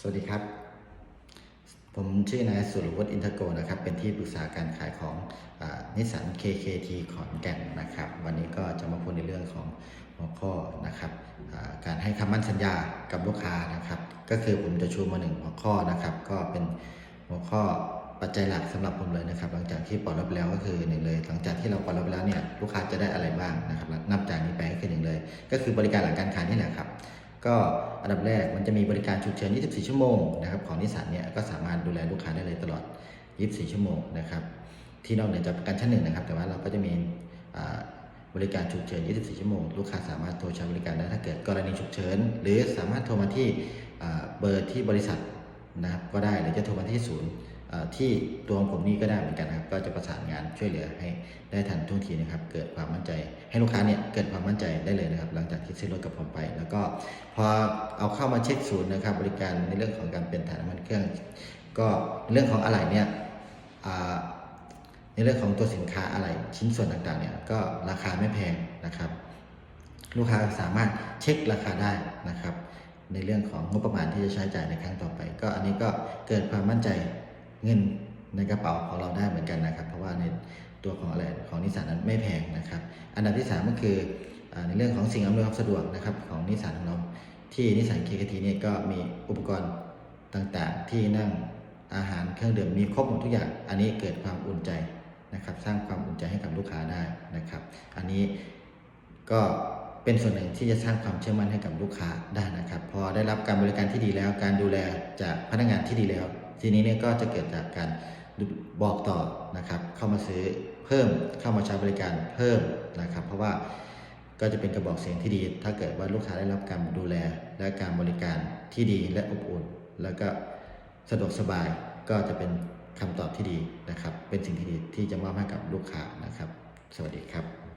สวัสดีครับ ผมชื่อนายสุรวุฒิอินทโกนะครับ เป็นที่ปรึกษาการขายของนิสสัน KKT ขอนแก่นนะครับ วันนี้ก็จะมาพูดในเรื่องของหัวข้อนะครับการให้คำมั่นสัญญากับลูกค้านะครับ ก็คือผมจะชูมาหนึ่งหัวข้อนะครับ ก็เป็นหัวข้อปัจจัยหลักสำหรับผมเลยนะครับ หลังจากที่ปลดล็อกแล้วก็คือหนึ่งเลย หลังจากที่เราปลดล็อกแล้วเนี่ยลูกค้าจะได้อะไรบ้างนะครับนับจากนี้ไปก็คือหนึ่งเลย ก็คือบริการหลังการขายนี่แหละครับ ก็อันดับแรกมันจะมีบริการฉุกเฉิน 24 ชั่วโมงนะครับของนิสสันเนี่ยก็สามารถดูแลลูกค้าได้เลยตลอด 24 ชั่วโมงนะครับที่นอกเหนือจากประกันชั้นหนึ่งนะครับ แต่ว่าเราก็จะมีบริการฉุกเฉิน 24 ชั่วโมง ลูกค้าสามารถโทรใช้บริการได้ถ้าเกิดกรณีฉุกเฉิน หรือสามารถโทรมาที่เบอร์ที่บริษัทนะครับก็ได้หรือจะโทรมาที่ศูนย์ ที่ตัวของผมนี่ก็ได้เหมือนกันนะครับก็จะประสานงานช่วยเหลือให้ได้ทันท่วงทีนะครับ เกิดความมั่นใจ ให้ลูกค้าเนี่ยเกิดความมั่นใจได้เลยนะครับ หลังจากที่ซื้อรถกับผมไป แล้วก็พอเอาเข้ามาเช็คศูนย์นะครับ บริการในเรื่องของการเปลี่ยนถ่ายน้ำมันเครื่อง ก็เรื่องของอะไหล่เนี่ยในเรื่องของตัวสินค้าอะไหล่ชิ้นส่วนต่างๆเนี่ยก็ราคาไม่แพงนะครับ ลูกค้าสามารถเช็คราคาได้นะครับ ในเรื่องของงบประมาณที่จะใช้จ่ายในครั้งต่อไป ก็อันนี้ก็เกิดความมั่นใจ เงินในกระเป๋าของเราได้เหมือนกันนะครับ เพราะว่าในตัวของอะไรของนิสสันนั้นไม่แพงนะครับ อันดับที่สามก็คือในเรื่องของสิ่งอำนวยความสะดวกนะครับของนิสสันของเราที่นิสสันเคคทีเนี่ยก็มีอุปกรณ์ต่างๆ ที่นั่งอาหารเครื่องดื่มมีครบหมดทุกอย่าง อันนี้เกิดความอุ่นใจนะครับ สร้างความอุ่นใจให้กับลูกค้าได้นะครับ อันนี้ก็ เป็นส่วนหนึ่งที่จะสร้างความเชื่อมั่นให้กับลูกค้าได้นะครับ พอได้รับการบริการที่ดีแล้ว การดูแลจากพนักงานที่ดีแล้ว ทีนี้เนี่ยก็จะเกิดจากการบอกต่อนะครับ เข้ามาซื้อเพิ่มเข้ามาใช้บริการเพิ่มนะครับ เพราะว่าก็จะเป็นกระบอกเสียงที่ดี ถ้าเกิดว่าลูกค้าได้รับการดูแล และการบริการที่ดีและอบอุ่น แล้วก็สะดวกสบายก็จะเป็นคำตอบที่ดีนะครับ เป็นสิ่งที่ดีที่จะมอบให้กับลูกค้านะครับ สวัสดีครับ